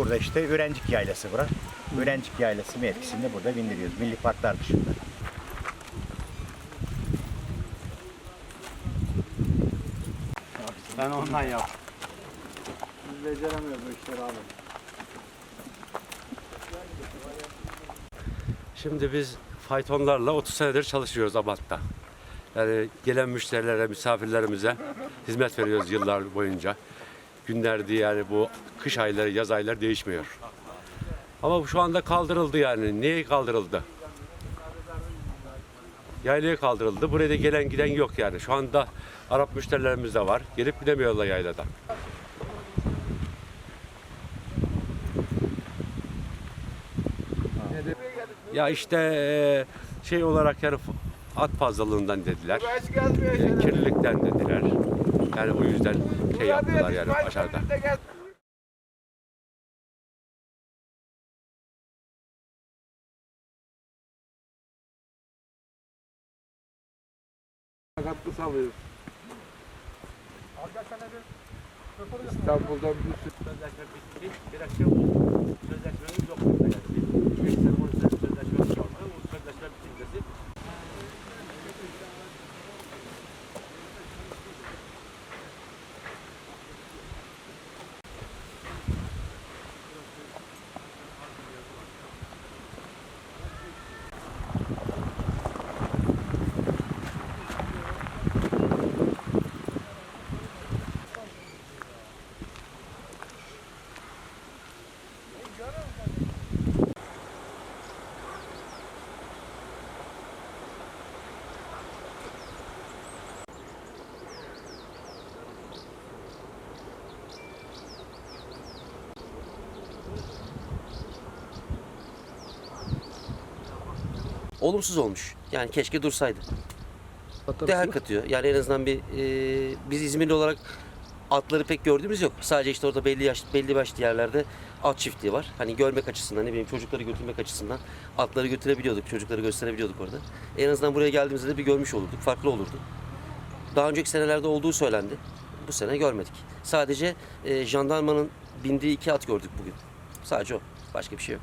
Burada işte Örencik Yaylası bura. Örencik Yaylası mevkisinde burada bindiriyoruz. Milli parklar dışında. Sen ondan yap. Biz beceremiyoruz bu işleri abi. Şimdi biz faytonlarla 30 senedir çalışıyoruz Abat'ta. Yani gelen müşterilere, misafirlerimize hizmet veriyoruz yıllar boyunca. Günlerdi yani bu kış ayları, yaz ayları değişmiyor. Ama şu anda kaldırıldı yani. Niye kaldırıldı? Yaylaya kaldırıldı. Buraya da gelen giden yok yani. Şu anda Arap müşterilerimiz de var. Gelip gidemiyorlar yaylada. Ya işte eee, şey olarak yani at fazlalığından dediler. eee, kirlilikten dediler. Yani bu yüzden şey yaptılar yani aşağıda. Katkı sağlıyoruz. İstanbul'dan bir sürü. Bir akşam sözleşmemiz yok. Yani bir sene on sene sözleşmemiz kaldı. O sözleşme bitince olumsuz olmuş. Yani keşke dursaydı. Değer katıyor. Yani en azından bir e, biz İzmirli olarak atları pek gördüğümüz yok. Sadece işte orada belli yaş, belli başlı yerlerde at çiftliği var. Hani görmek açısından ne bileyim çocukları götürmek açısından atları götürebiliyorduk, çocukları gösterebiliyorduk orada. En azından buraya geldiğimizde de bir görmüş olurduk, farklı olurdu. Daha önceki senelerde olduğu söylendi. Bu sene görmedik. Sadece e, jandarmanın bindiği iki at gördük bugün. Sadece o. Başka bir şey yok.